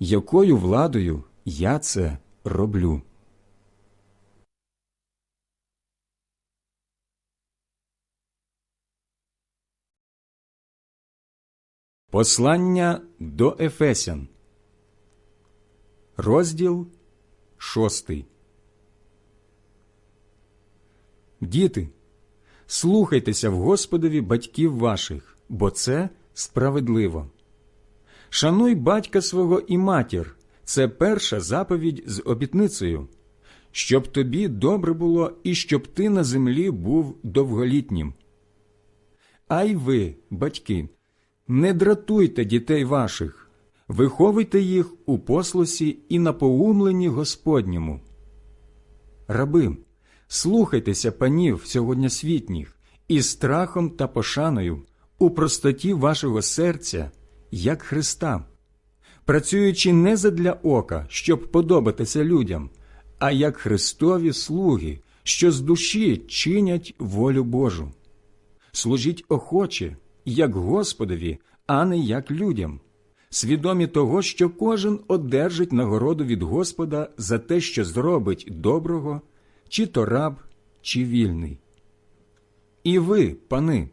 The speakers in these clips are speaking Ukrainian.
якою владою я це роблю. Послання до Ефесян, розділ шостий. Діти, слухайтеся в Господові батьків ваших, бо це справедливо. Шануй батька свого і матір це перша заповідь з обітницею, щоб тобі добре було і щоб ти на землі був довголітнім. А й ви, батьки, не дратуйте дітей ваших, виховуйте їх у послусі і напоумленні Господньому. Раби, слухайтеся панів сьогоднішніх із страхом та пошаною у простоті вашого серця, як Христа, працюючи не задля ока, щоб подобатися людям, а як Христові слуги, що з душі чинять волю Божу. Служіть охоче, як Господові, а не як людям, свідомі того, що кожен одержить нагороду від Господа за те, що зробить доброго, чи то раб, чи вільний. І ви, пани,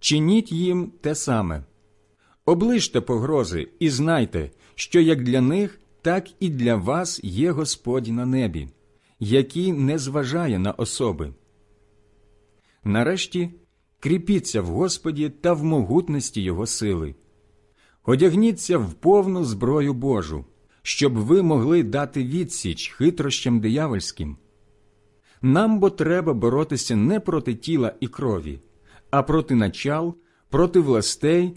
чиніть їм те саме. Оближте погрози і знайте, що як для них, так і для вас є Господь на небі, який не зважає на особи. Нарешті кріпіться в Господі та в могутності Його сили. Одягніться в повну зброю Божу, щоб ви могли дати відсіч хитрощам диявольським. Нам бо треба боротися не проти тіла і крові, а проти начал, проти властей,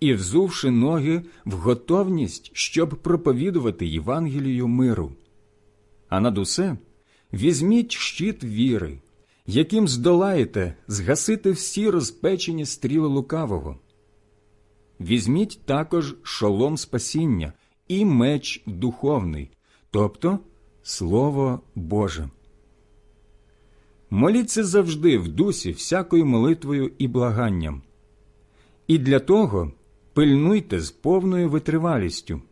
і взувши ноги в готовність, щоб проповідувати Євангелію миру. А над усе візьміть щит віри, яким здолаєте згасити всі розпечені стріли лукавого. Візьміть також шолом спасіння і меч духовний, тобто Слово Боже. Моліться завжди в дусі всякою молитвою і благанням. І для того пильнуйте з повною витривалістю,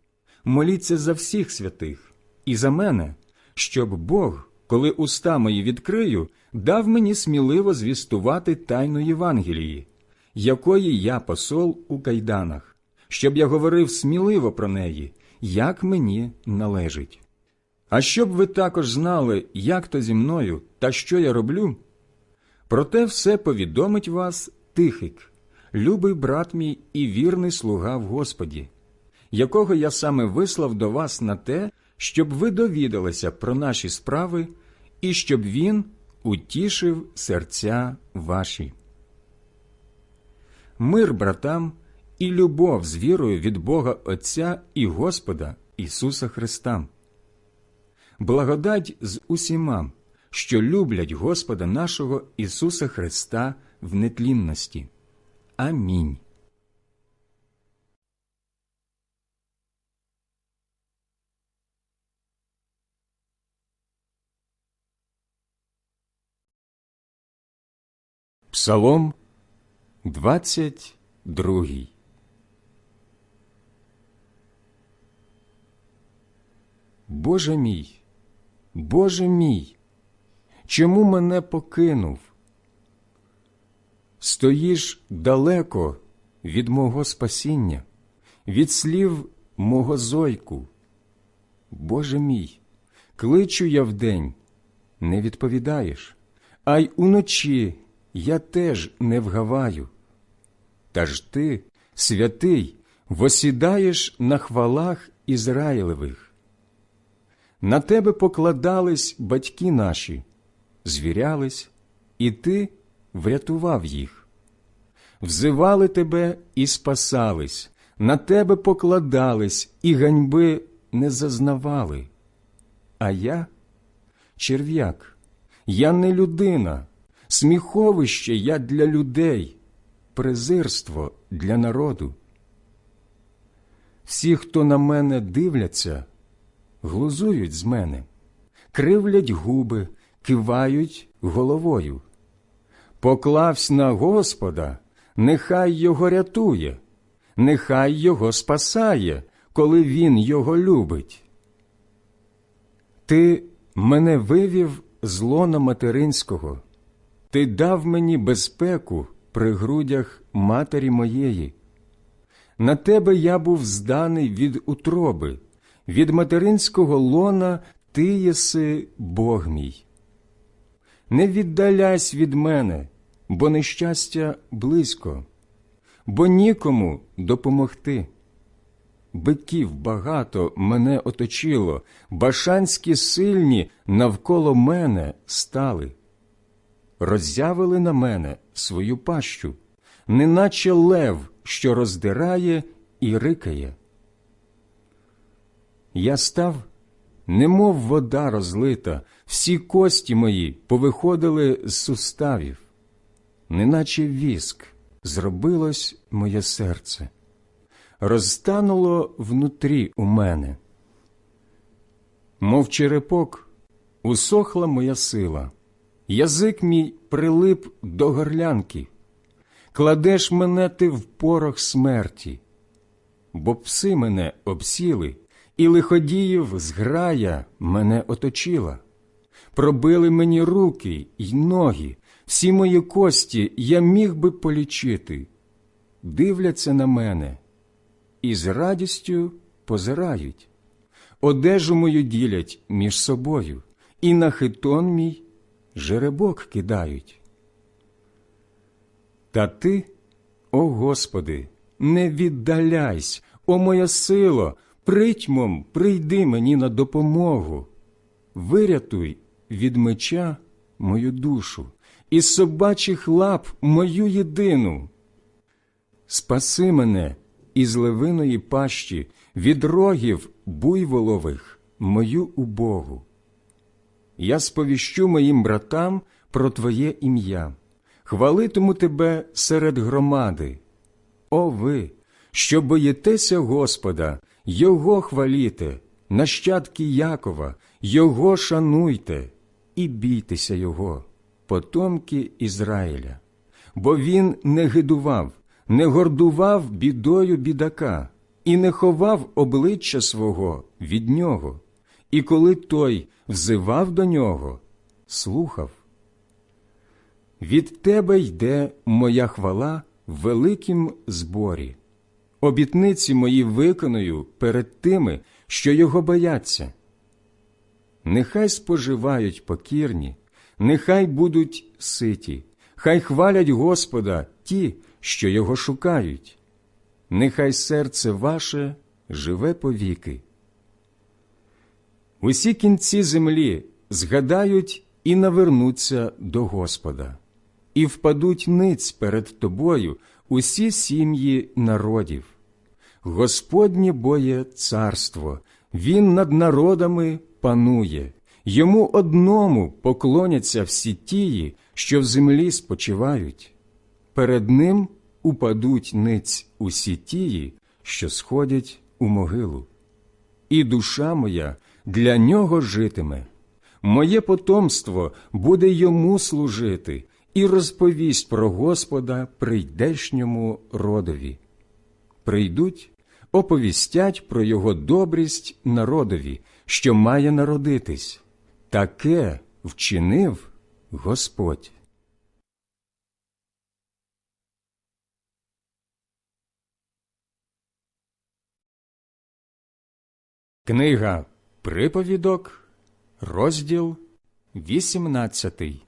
моліться за всіх святих і за мене, щоб Бог, коли уста мої відкрию, дав мені сміливо звістувати тайну Євангелії, якої я посол у кайданах, щоб я говорив сміливо про неї, як мені належить. А щоб ви також знали, як то зі мною та що я роблю, проте все повідомить вас Тихик, любий брат мій і вірний слуга в Господі, якого я саме вислав до вас на те, щоб ви довідалися про наші справи і щоб він утішив серця ваші. Мир братам і любов з вірою від Бога Отця і Господа Ісуса Христа. Благодать з усіма, що люблять Господа нашого Ісуса Христа в нетлінності. Аминь. Псалом 22 Боже мій, Боже мій, чому мене покинув? Стоїш далеко від мого спасіння, від слів мого зойку. Боже мій, кличу я вдень, не відповідаєш, а й уночі я теж не вгаваю. Та ж ти, святий, восідаєш на хвалах Ізраїлевих. На тебе покладались батьки наші, звірялись, і ти врятував їх. Взивали тебе і спасались, на тебе покладались, і ганьби не зазнавали. А я черв'як, я не людина, сміховище я для людей, презирство для народу. Всі, хто на мене дивляться, глузують з мене, кривлять губи, кивають головою. Поклавсь на Господа, нехай його рятує, нехай його спасає, коли він його любить. Ти мене вивів з лона материнського, ти дав мені безпеку при грудях матері моєї. На тебе я був зданий від утроби, від материнського лона ти єси Бог мій. Не віддаляйся від мене, бо нещастя близько, бо нікому допомогти. Биків багато мене оточило, башанські сильні навколо мене стали. Роззявили на мене свою пащу, неначе лев, що роздирає і рикає. Я став, немов вода розлита, всі кості мої повиходили з суставів, неначе віск зробилось моє серце, розтануло внутрі у мене. Мов черепок, усохла моя сила, язик мій прилип до горлянки, кладеш мене ти в порох смерті, бо пси мене обсіли, і лиходіїв зграя мене оточила. Пробили мені руки й ноги, всі мої кості я міг би полічити. Дивляться на мене і з радістю позирають. Одежу мою ділять між собою, і на хитон мій жеребок кидають. Та ти, о Господи, не віддаляйсь, о моя сило, притьмом прийди мені на допомогу. Вирятуй від меча мою душу, із собачих лап мою єдину. Спаси мене із левиної пащі, від рогів буйволових мою убогу. Я сповіщу моїм братам про Твоє ім'я, хвалитиму Тебе серед громади. О ви, що боїтеся Господа, Його хваліте, нащадки Якова, Його шануйте і бійтеся Його, потомки Ізраїля, бо Він не гидував, не гордував бідою бідака і не ховав обличчя свого від нього, і коли той взивав до нього, слухав. Від тебе йде моя хвала в великім зборі. Обітниці мої виконую перед тими, що його бояться. Нехай споживають покірні, нехай будуть ситі, хай хвалять Господа ті, що його шукають. Нехай серце ваше живе повіки. Усі кінці землі згадають і навернуться до Господа, і впадуть ниць перед тобою усі сім'ї народів. Господнє боє царство, Він над народами панує, йому одному поклоняться всі тії, що в землі спочивають. Перед ним упадуть ниць усі тії, що сходять у могилу. І душа моя для нього житиме, моє потомство буде йому служити і розповість про Господа прийдешньому родові. Прийдуть, оповістять про його добрість народові, що має народитись, таке вчинив Господь. Книга Приповідок, розділ 18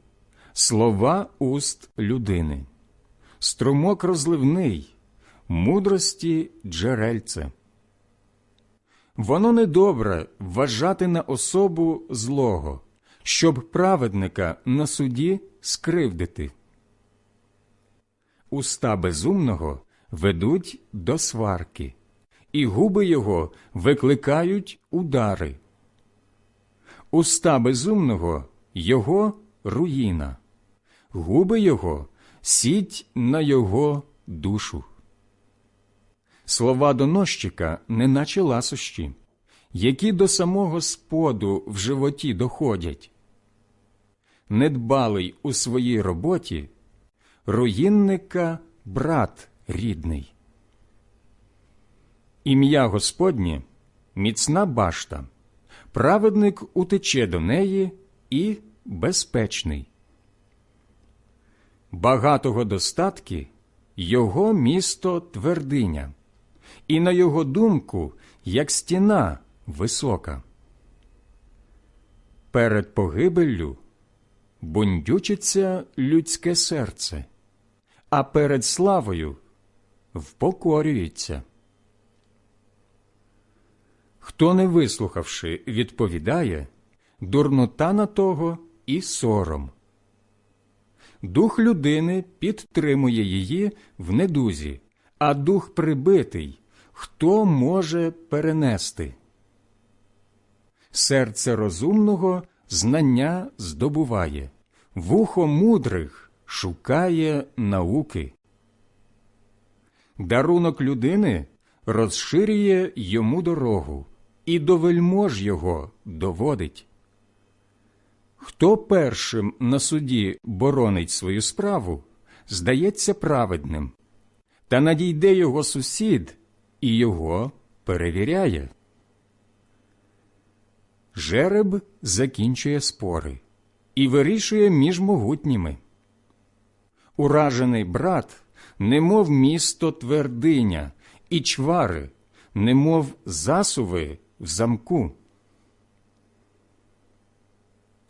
слова уст людини, струмок розливний, мудрості джерельце. Воно недобре вважати на особу злого, щоб праведника на суді скривдити. Уста безумного ведуть до сварки, і губи його викликають удари. Уста безумного його руїна, губи його сіть на його душу. Слова доносчика, неначе ласощі, які до самого споду в животі доходять. Недбалий у своїй роботі, руїнника брат рідний. Ім'я Господнє міцна башта, праведник утече до неї і безпечний. Багатого достатки його місто твердиня, і на його думку, як стіна висока. Перед погибеллю бундючиться людське серце, а перед славою впокорюється. Хто, не вислухавши, відповідає, дурнота на того і сором. Дух людини підтримує її в недузі, а дух прибитий хто може перенести? Серце розумного знання здобуває, вухо мудрих шукає науки. Дарунок людини розширює йому дорогу і до вельмож його доводить. Хто першим на суді боронить свою справу, здається праведним, та надійде його сусід і його перевіряє. Жереб закінчує спори і вирішує між могутніми. Уражений брат, немов місто твердиня, і чвари, немов засуви в замку.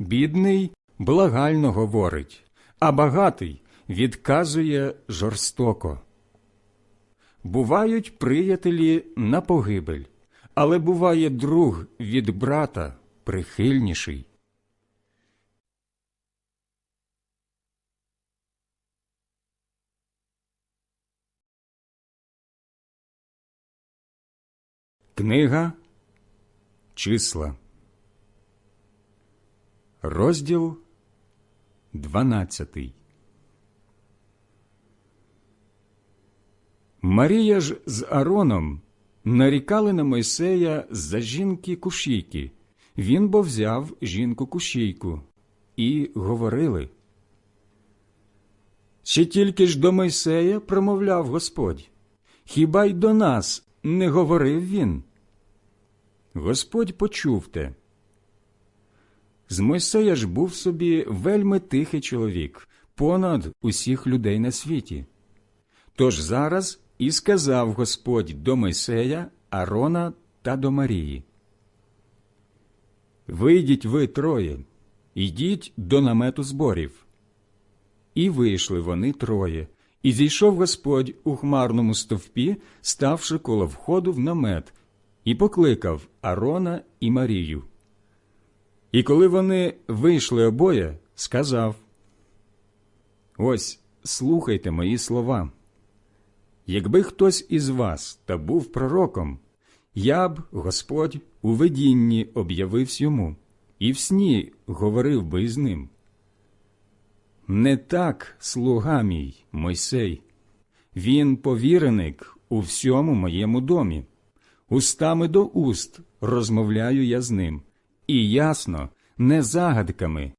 Бідний благально говорить, а багатий відказує жорстоко. Бувають приятелі на погибель, але буває друг від брата прихильніший. Книга Числа, розділ дванадцятий. Марія ж з Ароном нарікали на Мойсея за жінки кушійки. Він бо взяв жінку кушійку і говорили. Чи тільки ж до Мойсея промовляв Господь? Хіба й до нас не говорив він? Господь почув те. З Мойсея ж був собі вельми тихий чоловік, понад усіх людей на світі. Тож зараз і сказав Господь до Мойсея Арона та до Марії. Вийдіть ви троє, йдіть до намету зборів. І вийшли вони троє, і зійшов Господь у хмарному стовпі, ставши коло входу в намет, і покликав Арона і Марію. І коли вони вийшли обоє, сказав Ось слухайте мої слова. Якби хтось із вас та був пророком, я б, Господь, у видінні об'явився йому, і в сні говорив би із ним. Не так, слуга мій, Мойсей, він повіреник у всьому моєму домі. Устами до уст розмовляю я з ним, і ясно, не загадками,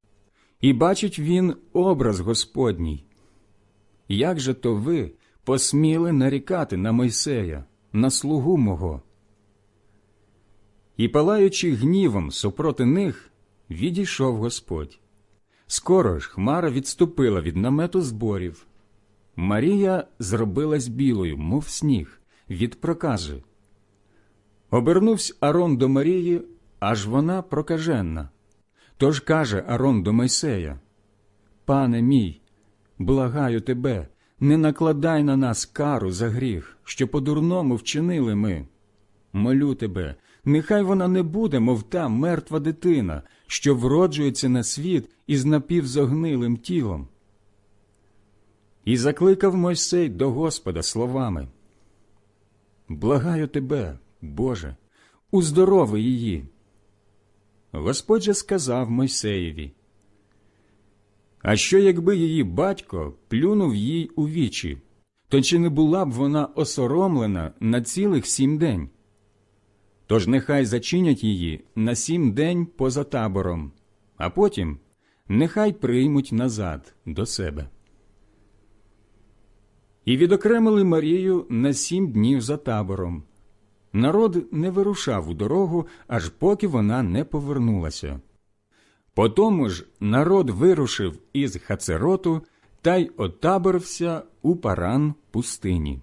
і бачить він образ Господній. Як же то ви посміли нарікати на Мойсея, на слугу мого? І, палаючи гнівом супроти них, відійшов Господь. Скоро ж хмара відступила від намету зборів. Марія зробилась білою, мов сніг, від прокази. Обернувся Арон до Марії, аж вона прокаженна. Тож каже Арон до Мойсея: Пане мій, благаю тебе, не накладай на нас кару за гріх, що по-дурному вчинили ми. Молю тебе, нехай вона не буде, мов та мертва дитина, що вроджується на світ із напівзогнилим тілом. І закликав Мойсей до Господа словами Благаю тебе, Боже, уздорови її. Господь же сказав Мойсеєві А що, якби її батько плюнув їй у вічі, то чи не була б вона осоромлена на цілих сім день? Тож нехай зачинять її на сім день поза табором, а потім нехай приймуть назад до себе. І відокремили Марію на сім днів за табором. Народ не вирушав у дорогу, аж поки вона не повернулася. Потому ж народ вирушив із Хацероту та й отаборився у паран пустині.